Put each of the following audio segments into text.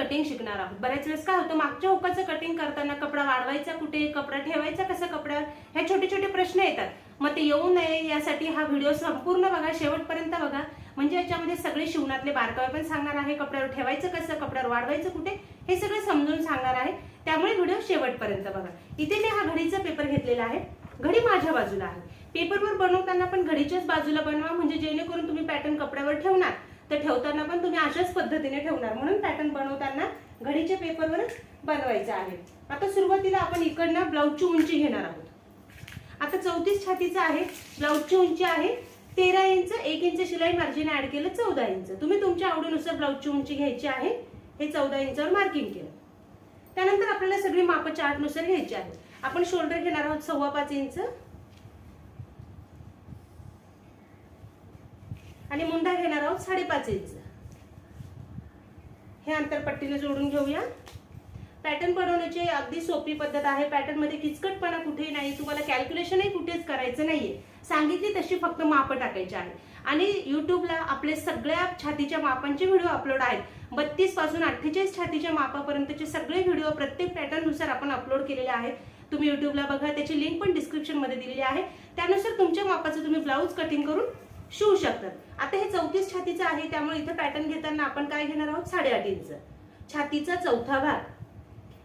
Cutting शिकणार आहोत. बऱ्याच वेळेस काय होतं मागच्या हुकाचं कटिंग करताना कपडा वाढवायचा कुठे कपडा ठेवायचा कसा कपड्यावर हे छोटे छोटे प्रश्न येतात. मग ते येऊ नये यासाठी हा व्हिडिओ संपूर्ण बघा शेवटपर्यंत बघा. म्हणजे याच्यामध्ये सगळे शिवणातले बारकावे पण सांगणार आहे कपड्यावर ठेवायचं कसं कपड्यावर वाढवायचं कुठे हे सगळं समजून सांगणार आहे. त्यामुळे व्हिडिओ शेवटपर्यंत बघा. इथे मी हा घडीचा पेपर घेतलेला आहे. घडी माझ्या बाजूला आहे. पेपरवर बनवताना पण घडीच्याच बाजूला बनवा म्हणजे जेणेकरून तुम्ही पॅटर्न कपड्यावर ठेवणार. तर ठेवताना पण तुम्ही अशाच पद्धतीने ठेवणार. म्हणून पॅटर्न बनवताना घडीच्या पेपरवरच बनवायचं आहे. आता सुरुवातीला आपण इकडनं ब्लाऊजची उंची घेणार आहोत. आता चौतीस छातीचं आहे. ब्लाऊजची उंची आहे तेरा इंच एक इंच शिलाई मार्जिन ऍड केलं चौदा इंच. तुम्ही तुमच्या आवडीनुसार ब्लाऊजची उंची घ्यायची आहे. हे चौदा इंचावर मार्किंग केलं. त्यानंतर आपल्याला सगळी माप चार्टनुसार घ्यायची आहे आपण शोल्डर घेणार आहोत सव्वा पाच इंच आणि मुंडा घेणार आहोत साडेपाच इंच. हे अंतर पट्टीने जोडून घेऊया. पॅटर्न बनवण्याची अगदी सोपी पद्धत आहे. पॅटर्नमध्ये किचकटपणा कुठेही नाही. तुम्हाला कॅल्क्युलेशनही कुठेच करायचं नाहीये. सांगितली तशी फक्त माप टाकायची आहे आणि युट्यूबला आपले सगळ्या छातीच्या मापांचे व्हिडिओ अपलोड आहेत. बत्तीसपासून अठ्ठेचाळीस छातीच्या मापापर्यंतचे सगळे व्हिडिओ प्रत्येक पॅटर्ननुसार आपण अपलोड केलेले आहेत. तुम्ही युट्यूबला बघा. त्याची लिंक पण डिस्क्रिप्शनमध्ये दिलेली आहे. त्यानुसार तुमच्या मापाचं तुम्ही ब्लाऊज कटिंग करून शिवू शकतात. आता हे चौतीस छातीचं आहे त्यामुळे इथं पॅटर्न घेताना आपण काय घेणार आहोत? साडेआठ इंच. छातीचा चौथा भाग.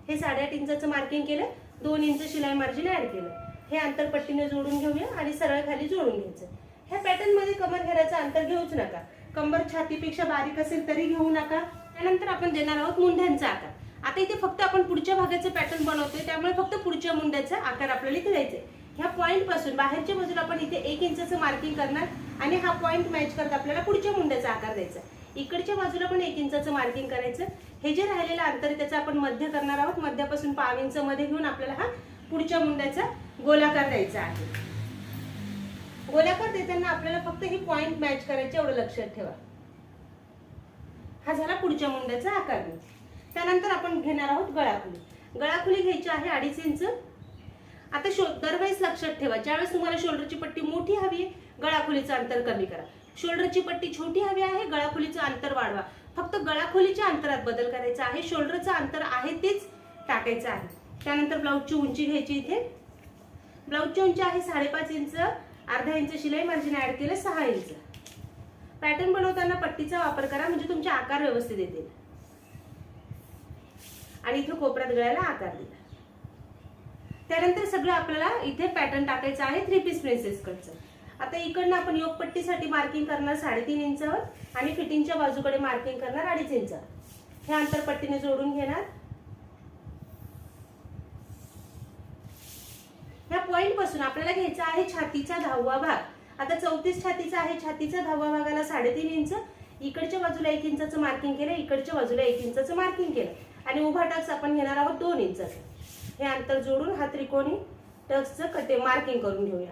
हे साडेआठ इंचाचं मार्किंग केलं दोन इंच शिलाई मार्जिन ऍड केलं. हे अंतरपट्टीने जोडून घेऊया आणि सरळ खाली जोडून घ्यायचं. ह्या पॅटर्नमध्ये कमर घेराचं अंतर घेऊच नका. कंबर छातीपेक्षा बारीक असेल तरी घेऊ नका. त्यानंतर आपण देणार आहोत मुंढ्यांचा आकार. आता इथे फक्त आपण पुढच्या भागाचं पॅटर्न बनवतोय त्यामुळे फक्त पुढच्या मुंड्याचा आकार आपल्याला इथे द्यायचा आहे ह्या पॉईंटपासून बाहेरच्या बाजूला आपण इथे एक इंचाचं मार्किंग करणार. आणि हा पॉईंट मॅच करत आपल्याला पुढच्या मुंड्याचा आकार द्यायचा इकडच्या बाजूला पण एक इंचाचं मार्किंग करायचं. हे जे राहिलेलं अंतर आहे त्याचं आपण मध्य करणार आहोत. मध्यापासून पाव इंच मध्ये घेऊन आपल्याला हा पुढच्या मुंड्याचा गोलाकार द्यायचा आहे. गोलाकार देताना आपल्याला फक्त ही पॉईंट मॅच करायचे एवढं लक्षात ठेवा. हा झाला पुढच्या मुंड्याचा आकार त्यानंतर आपण घेणार आहोत गळाखुली. गळाखुली घ्यायची आहे अडीच इंच. आता शो दरवेळेस लक्षात ठेवा. ज्यावेळेस तुम्हाला शोल्डरची पट्टी मोठी हवी आहे गळाखोलीचं अंतर कमी करा. शोल्डरची पट्टी छोटी हवी आहे गळाखोलीचं अंतर वाढवा. फक्त गळाखोलीच्या अंतरात बदल करायचा आहे शोल्डरचं अंतर आहे तेच टाकायचं आहे. त्यानंतर ब्लाऊजची उंची घ्यायची इथे. ब्लाऊजची उंची आहे साडेपाच इंच अर्धा इंच शिलाई मार्जिन ऍड केलं सहा इंच. पॅटर्न बनवताना पट्टीचा वापर करा म्हणजे तुमचे आकार व्यवस्थित येतील. आणि इथे कोपऱ्यात गळ्याला आकार दिला. त्यानंतर सगळं आपल्याला इथे पॅटर्न टाकायचं आहे थ्री पीस प्रिन्सेस कटचं आता इकडनं आपण योगपट्टीसाठी मार्किंग करणार साडेतीन इंचावर आणि फिटिंगच्या बाजूकडे मार्किंग करणार अडीच इंच हे आंतरपट्टीने जोडून घेणार. ह्या पॉइंटपासून आपल्याला घ्यायचा आहे छातीचा दहावा भाग. आता चौतीस छातीचा आहे छातीचा दहावा भागाला साडेतीन इंच इकडच्या बाजूला एक इंचाचं मार्किंग केलं इकडच्या बाजूला एक इंचाचं मार्किंग केलं. आणि उभा टक्स आपण घेणार आहोत दोन इंचाचं हे अंतर जोडून हा त्रिकोणी टक्सचं कटे मार्किंग करून घेऊया.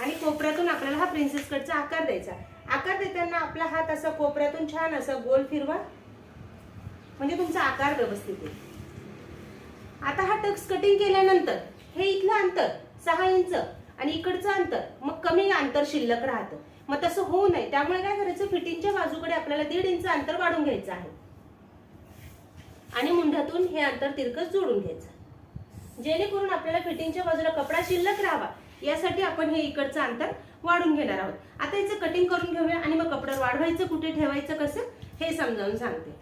आणि कोपऱ्यातून आपल्याला हा प्रिन्सेस कटचा आकार द्यायचा आकार देताना आपला हात असा कोपऱ्यातून छान असा गोल फिरवा. म्हणजे तुमचा आकार व्यवस्थित येईल. आता हा टक्स कटिंग केल्यानंतर हे इथलं अंतर सहा इंच आणि इकडचं अंतर मग कमी अंतर शिल्लक राहतं. मग तसं होऊ नये. त्यामुळे काय करायचं? फिटिंगच्या बाजूकडे आपल्याला दीड इंच अंतर वाढून घ्यायचं आहे. आणि मुंढ्यातून हे अंतर तिरकस जोडून घ्यायचं जेणेकरून आपल्याला फिटिंगच्या बाजूला कपडा शिल्लक राहावा. यासाठी आपण हे इकडचं अंतर वाढून घेणार आहोत. आता याचं कटिंग करून घेऊया आणि मग कपडा वाढवायचं कुठे ठेवायचं कसं हे समजावून सांगते.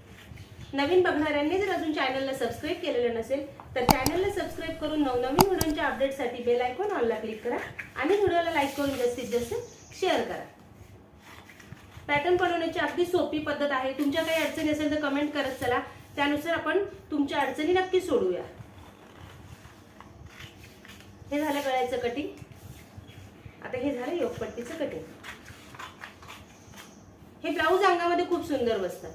नवीन बघणाऱ्यांनी जर अजून चॅनलला सबस्क्राईब केलेलं नसेल तर चॅनलला सबस्क्राईब करून नवनवीन व्हिडिओच्या अपडेटसाठी बेल आयकॉन ऑनला क्लिक करा आणि व्हिडिओला लाईक करून जास्तीत जास्त शेअर करा. पॅटर्न बनवण्याची अगदी सोपी पद्धत आहे. तुमच्या काही अडचणी असेल तर कमेंट करत चला. त्यानुसार आपण तुमच्या अडचणी नक्की सोडूया हे झालं गळ्याचं कटिंग आता हे झालं योगपट्टीचं कटिंग. हे ब्लाऊज अंगामध्ये खूप सुंदर बसतात.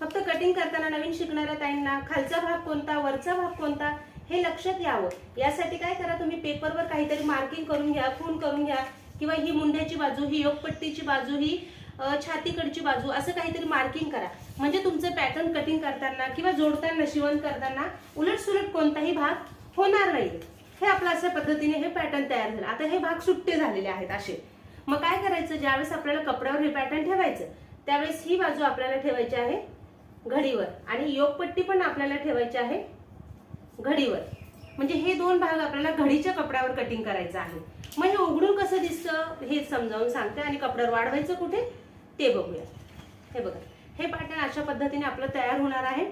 फक्त कटिंग करताना नवीन शिकणाऱ्या ताईंना खालचा भाग कोणता वरचा भाग कोणता हे लक्षात यावं. यासाठी काय करा तुम्ही पेपरवर काहीतरी मार्किंग करून घ्या खून करून घ्या किंवा ही मुंड्याची बाजू ही योगपट्टीची बाजू ही छातीकडची बाजू असं काहीतरी मार्किंग करा. म्हणजे तुमचं पॅटर्न कटिंग करताना किंवा जोडताना शिवण करताना उलट सुलट कोणताही भाग होणार नाही हे आपलं अशा पद्धतीने हे पॅटर्न तयार झालं. आता हे भाग सुट्टे झालेले आहेत असे. मग काय करायचं? ज्यावेळेस आपल्याला कपड्यावर हे पॅटर्न ठेवायचं त्यावेळेस ही बाजू आपल्याला ठेवायची आहे घडीवर. आणि योगपट्टी पण आपल्याला ठेवायची आहे घडीवर. म्हणजे हे दोन भाग आपल्याला घडीच्या कपड्यावर कटिंग करायचं आहे. मग हे उघडून कसं दिसतं? हे समजावून सांगते आणि कपड्यावर वाढवायचं कुठे? ते बघूया. हे बघा. हे पॅटर्न अशा पद्धतीने आपलं तयार होणार आहे.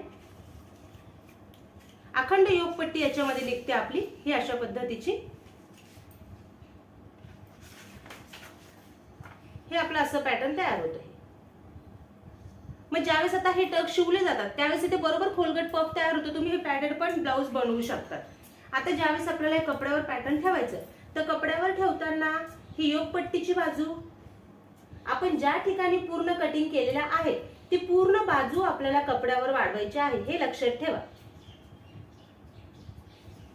अखंड योगपट्टी याच्यामध्ये निघते आपली ही अशा पद्धतीची. हे आपलं असं पॅटर्न तयार होतं मग ज्यावेळेस आता हे टक शिवले जातात त्यावेळेस इथे बरोबर खोलगट पफ तयार होतो तुम्ही हे पॅटर्न पण ब्लाऊज बनवू शकतात. आता ज्यावेळेस आपल्याला कपड्यावर पॅटर्न ठेवायचं तर कपड्यावर ठेवताना ही योगपट्टीची बाजू आपण ज्या ठिकाणी पूर्ण कटिंग केलेल्या आहे ती पूर्ण बाजू आपल्याला कपड्यावर वाढवायची आहे हे लक्षात ठेवा.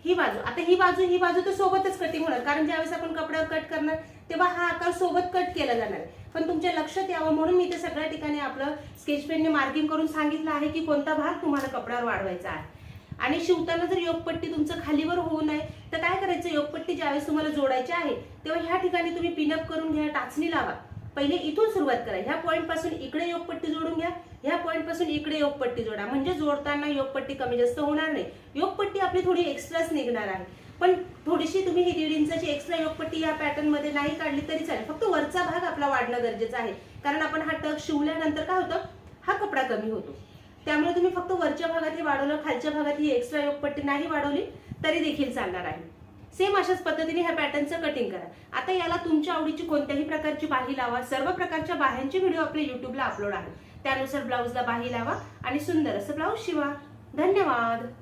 ही बाजू. आता ही बाजू ही बाजू तर सोबतच कटिंग होणार. कारण ज्यावेळेस आपण कपड्यावर कट करणार तेव्हा हा आकार सोबत कट केला जाणार. पण तुमच्या लक्षात यावं म्हणून मी ते सगळ्या ठिकाणी आपलं स्केच पेनने मार्किंग करून सांगितलं आहे की कोणता भाग तुम्हाला कपड्यावर वाढवायचा आहे. आणि शिवताना जर योगपट्टी तुमचं खालीवर होऊ नये तर काय करायचं? योगपट्टी ज्यावेळेस तुम्हाला जोडायची आहे तेव्हा ह्या ठिकाणी तुम्ही पिनअप करून घ्या टाचणी लावा. पहिले इथून सुरुवात करा. ह्या पॉईंटपासून इकडे योगपट्टी जोडून घ्या. ह्या पॉईंटपासून इकडे योगपट्टी जोडा. म्हणजे जोडताना योगपट्टी कमी जास्त होणार नाही. योगपट्टी आपली थोडी एक्स्ट्राच निघणार आहे. पण थोडीशी तुम्ही ही दीड इंचाची एक्स्ट्रा योगपट्टी या पॅटर्नमध्ये नाही काढली तरी चालेल. फक्त वरचा भाग आपला वाढणं गरजेचं आहे. कारण आपण हा टक शिवल्यानंतर काय होतं? हा कपडा कमी होतो. त्यामुळे तुम्ही फक्त वरच्या भागात ही वाढवलं खालच्या भागात ही एक्स्ट्रा योगपट्टी नाही वाढवली तरी देखील चालणार आहे. सेम अशाच पद्धतीने ह्या पॅटर्नचं कटिंग करा. आता याला तुमच्या आवडीची कोणत्याही प्रकारची बाही लावा. सर्व प्रकारच्या बाह्यांचे व्हिडिओ आपल्या युट्यूबला अपलोड आहे त्यानुसार ब्लाऊजला बाही लावा आणि सुंदर असं ब्लाऊज शिवा. धन्यवाद.